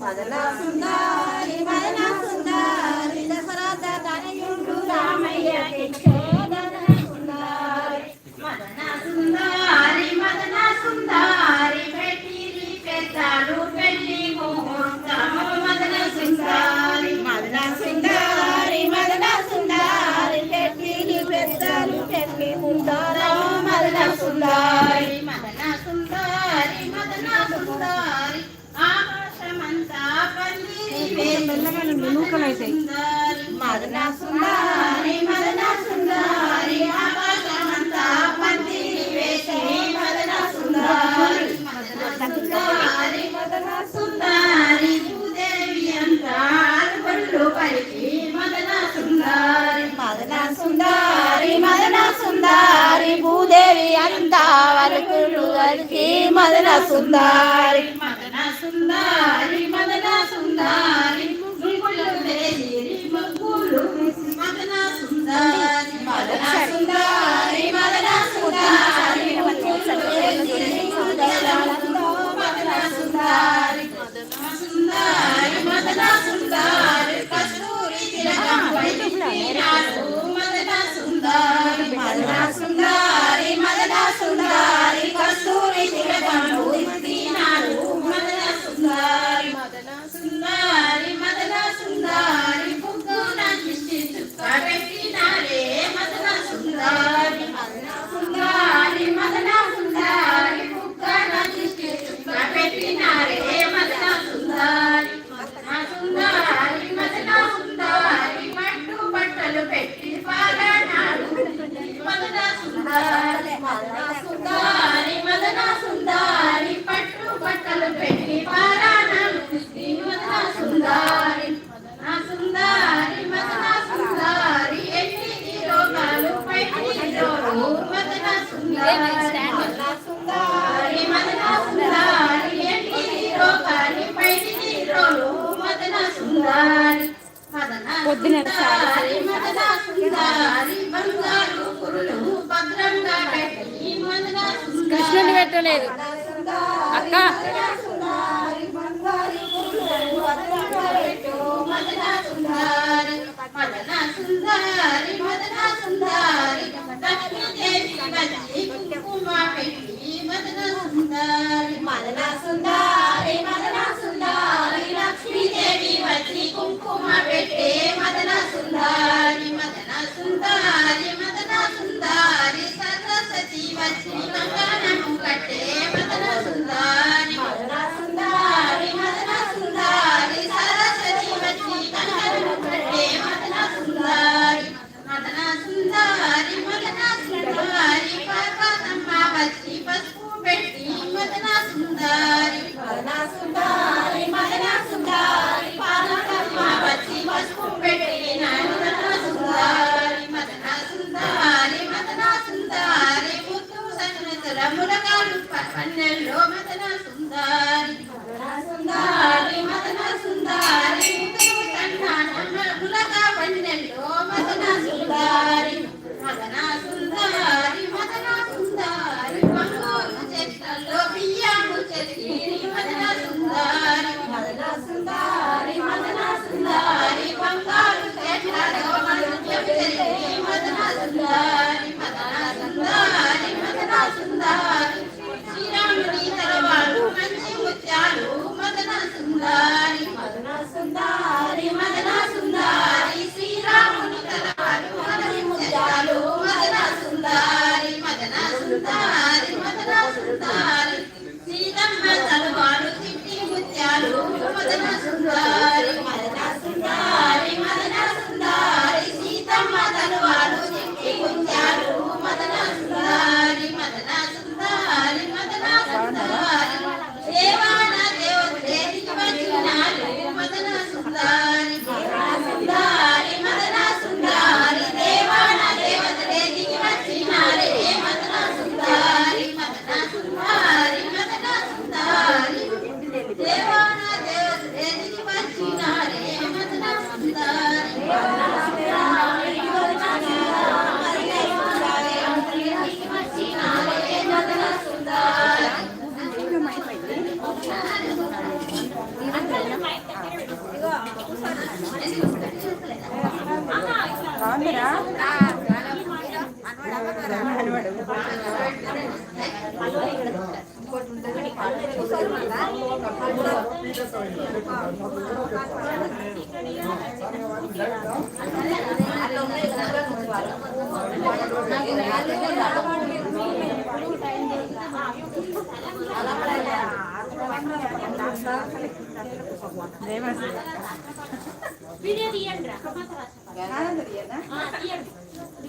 మదనా సుందరి మదనా సుందరి పందిరి సుందరి మదన సుందరి మదన సుందరి ఆకాశమంతా పందిరి వేసి సుందరి సుందరి సుందరి భూదేవి అంతా పలికి సుందరి సుందరి సుందరి భూదేవి అంతా వరకులు సుందరి సుందరి మదన సుందరి ముగ్గులు వేసిరి ముగ్గులు. మదన సుందరి మదన సుందరి మదన సుందరి ముగ్గులు వేసిరి మదన సుందరి మదన సుందరి మదన సుందరి సుందరి మదన సుందరి బంగారు కురులు భద్రంగా పెట్టి కృష్ణుని పెట్టలేదు. అక్క మదన సుందరి మదన సుందరి మదన సుందరి లక్ష్మీదేవి వచ్చి కుంకుమ పెట్టి మదన సుందరి. మదన సుందరి మదన సుందరి లక్ష్మీదేవి వచ్చి కుంకుమ పెట్టే మదన సుందరి మదన సుందరి మదన సుందరి సరస్వతి సుందరి మదన సుందరి పార్వతమ్మ వచ్చి పసుపు పెట్టి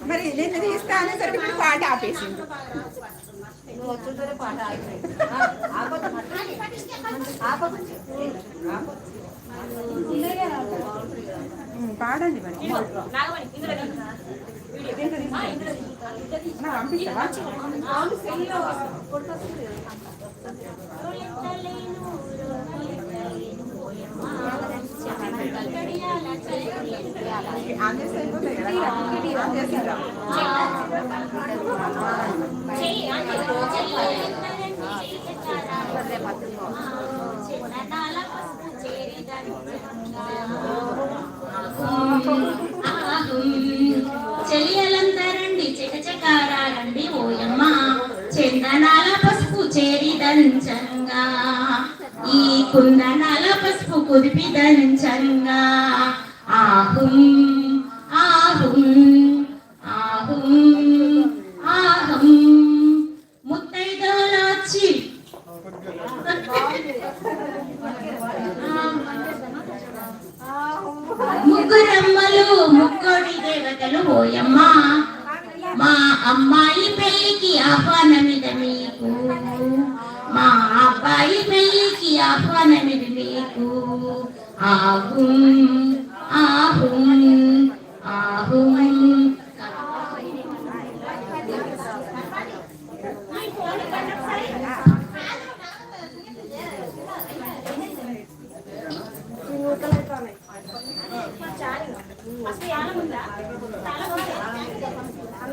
మరి నేను తీస్తా అనేసరికి ఇప్పుడు పాట ఆపేసింది. పాడండి మరి. పంపిస్తావా? కుందనాల పసుపు కుదిపి ధరించంగా ఆహుం ఆహుం ఆహుం ఆహం. ముత్తైదోలాచి ముగ్గురమ్మలు ముక్కోడి దేవతలు ఓయమ్మ. మా అమ్మాయి పెళ్ళికి ఆహ్వానమిద మీకు. మా అబ్బాయి పెళ్ళికి ఆహ్వానమిది మీకు ఆహుం ఆహుం ఆహుం.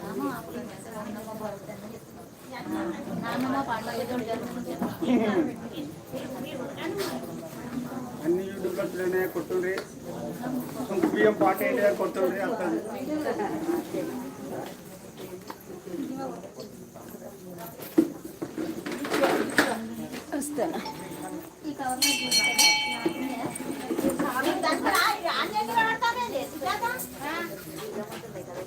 అవి తీసియండి అన్ని యూట్యూబ్లోనే కొట్టుండ్రి సొంత బియ్యం పాట ఏంటి కొట్టుండ్రి వస్తుంది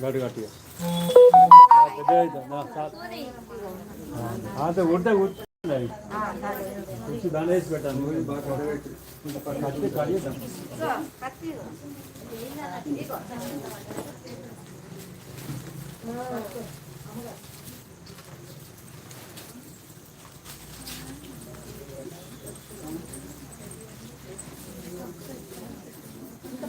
గడు గట్టిగా అంతే ఉడితే కూర్చుంది కూర్చి దాని వేసి పెట్టాను కట్టి కడిగిద్దాం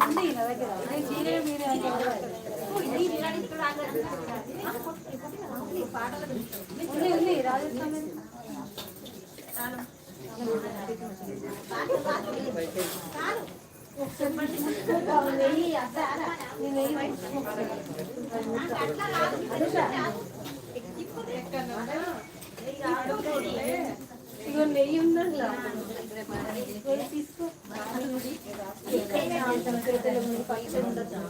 ఉంది నా దగ్గర నేనే మీరే ఉంది ఉంది రాజస్వామి అట్లా ఇగో నెయ్యి ఉన్నది తీసుకో. పైసలు ఉండదు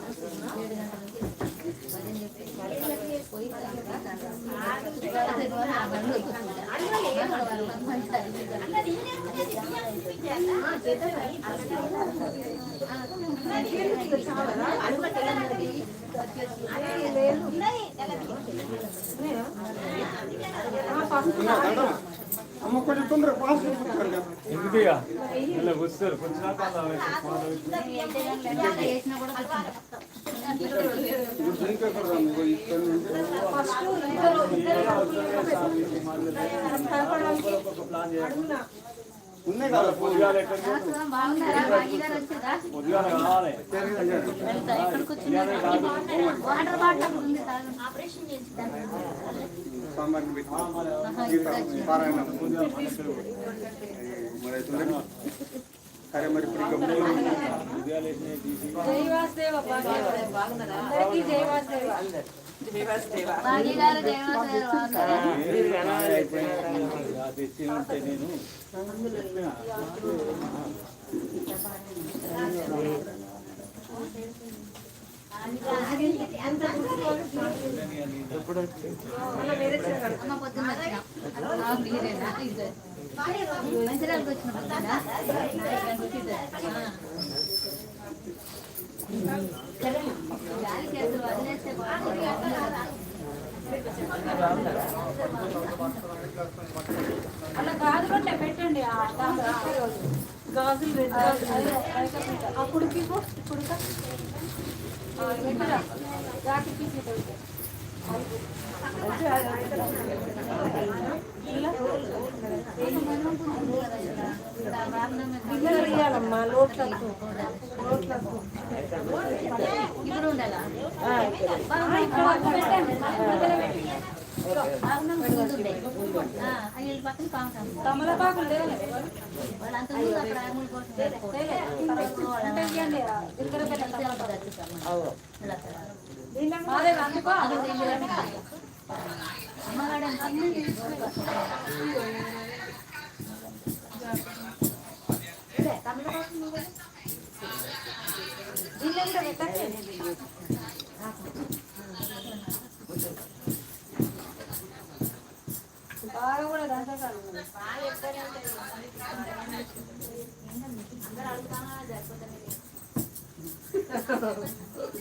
అమ్మ కొంచెం తొందరగా పాస్ చేసుకుంటారు కదా ఎందుకు? ఇక ఇలా వస్తారు కొంచెం ఉన్నాయి కదా పొద్దుగాల ఎక్కడికి పొద్దుగాల కావాలి వాటర్ బాటిల్ ఉంది ఆపరేషన్ చేయించుతాను సాంబార్ని పెట్టి గీత పారాయణం మరి అవుతుందండి సరే మరి ఇప్పుడు ఇంకా మూడు జై వాసుదేవ అందరికీ జై వాసుదేవ దేవాసుదేవ భాగ్యగారు దేవత తెచ్చి ఉంటే నేను అమ్మ మంచిర్యాలకు అలా గాజు పట్టే పెట్టండి ఆ ఆ గాజులు పెట్టాలి అప్పుడు ఇప్పుడు పెట్టరా? జాకెట్ పీసి పెట్టి. పిల్లలు ఇయ్యాలమ్మా లోట్లకు లోట్లకు ఇప్పుడు ఉండాలా తమలపాకులు లేవు వాళ్ళంతా ముందు అక్కడ ఆముల కోసం పెట్టుకోవాలి. అంటే ఇయ్యండి ఇద్దరు కలిసి అక్కడ తెచ్చుతాం. ఇలా అక్కడ. అదే అందుకో అది తెలియదు. అమ్మగాడు ఎంత దీనిలో కూడా పెట్టండి బాగా కూడా దంచకాలు పాటలనే పెట్టాం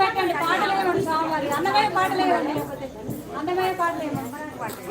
పెట్టండి పాటలే పాటలే వేయండి పాటలే పాటలే పాటలే